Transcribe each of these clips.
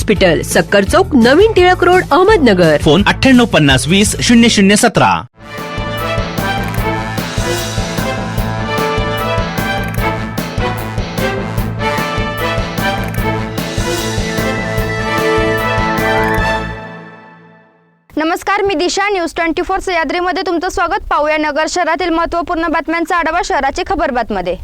सक्कर चौक नवीन Tilak road Ahmednagar. Phone अठ्ठ्याण्णव पन्नास वीस शून्य शून्य सतरा. नमस्कार मी दिशा. न्यूज ट्वेंटी फोर सह्याद्रीमध्ये तुमचं स्वागत. पाहूया नगर शहरातील महत्त्वपूर्ण बातम्यांचा आढावा शहराची खबरबातमध्ये.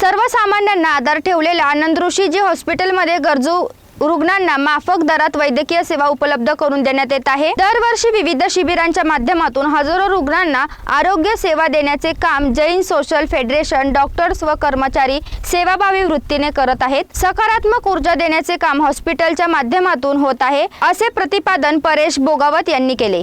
सर्वसामान्यांना आधार ठेवलेल्या आनंदऋषी जी हॉस्पिटलमध्ये गरजू रुग्णांना माफक दरात वैद्यकीय सेवा उपलब्ध करून देण्यात येत आहे. दरवर्षी विविध शिबिरांच्या माध्यमातून हजारो रुग्णांना आरोग्य सेवा देण्याचे काम जैन सोशल फेडरेशन डॉक्टर्स व कर्मचारी सेवाभावी वृत्तीने करत आहेत. सकारात्मक ऊर्जा देण्याचे काम हॉस्पिटलच्या माध्यमातून होत आहे असे प्रतिपादन परेश बोगावत यांनी केले.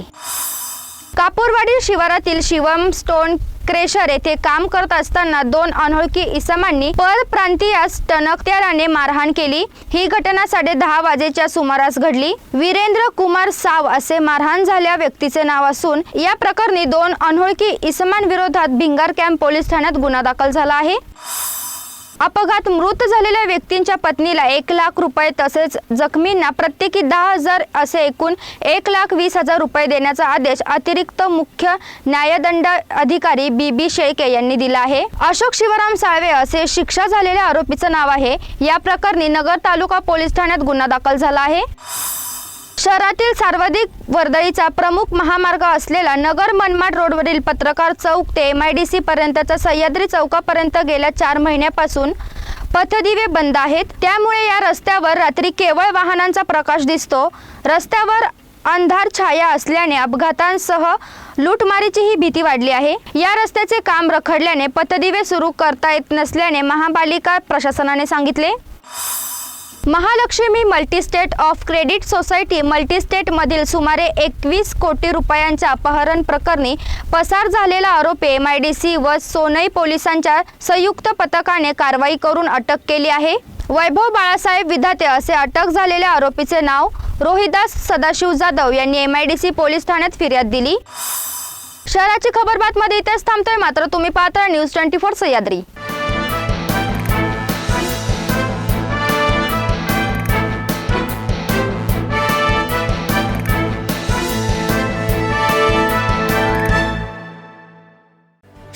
कापूरवाडी शिवारातील शिवम स्टोन क्रेशर येथे काम करत असताना दोन अनोळखी इसमांनी परप्रांतीयास टणकत्याराने मारहाण केली. ही घटना साडे दहा वाजेच्या सुमारास घडली. वीरेंद्र कुमार साव असे मारहाण झाल्या व्यक्तीचे नाव असून या प्रकरणी दोन अनोळखी इसमांविरोधात भिंगार कॅम्प पोलीस ठाण्यात गुन्हा दाखल झाला आहे. अपघात मृत झालेल्या व्यक्तींच्या पत्नीला एक लाख रुपये तसेच जखमींना प्रत्येकी दहा हजार असे एकूण एक लाख वीस हजार रुपये देण्याचा आदेश अतिरिक्त मुख्य न्यायदंड अधिकारी बी बी शेळके यांनी दिला आहे. अशोक शिवराम साळवे असे शिक्षा झालेल्या आरोपीचं नाव आहे. या प्रकरणी नगर तालुका पोलीस ठाण्यात गुन्हा दाखल झाला आहे. शहरातील सर्वाधिक वर्दळीचा प्रमुख महामार्ग असलेला नगर मनमाड रोडवरील पत्रकार चौक ते एम आय डी सी पर्यंतचा सह्याद्री चौकापर्यंत गेल्या चार महिन्यापासून पथदिवे बंद आहेत. त्यामुळे या रस्त्यावर रात्री केवळ वाहनांचा प्रकाश दिसतो. रस्त्यावर अंधार छाया असल्याने अपघातांसह लूटमारीचीही भीती वाढली आहे. या रस्त्याचे काम रखडल्याने पथदिवे सुरू करता येत नसल्याने महापालिका प्रशासनाने सांगितले. Mahalaxmi multistate of credit society मल्टीस्टेटमधील सुमारे एकवीस कोटी रुपयांच्या अपहरण प्रकरणी पसार झालेला आरोपी एम आय डी सी व सोनई पोलिसांच्या संयुक्त पथकाने कारवाई करून अटक केली आहे. वैभव बाळासाहेब विधाते असे अटक झालेल्या आरोपीचे नाव रोहिदास सदाशिव जाधव यांनी M I D C police ठाण्यात फिर्याद दिली. शहराची खबरबातमध्ये इथेच थांबतोय. मात्र तुम्ही पाहता न्यूज ट्वेंटी फोर सह्याद्री.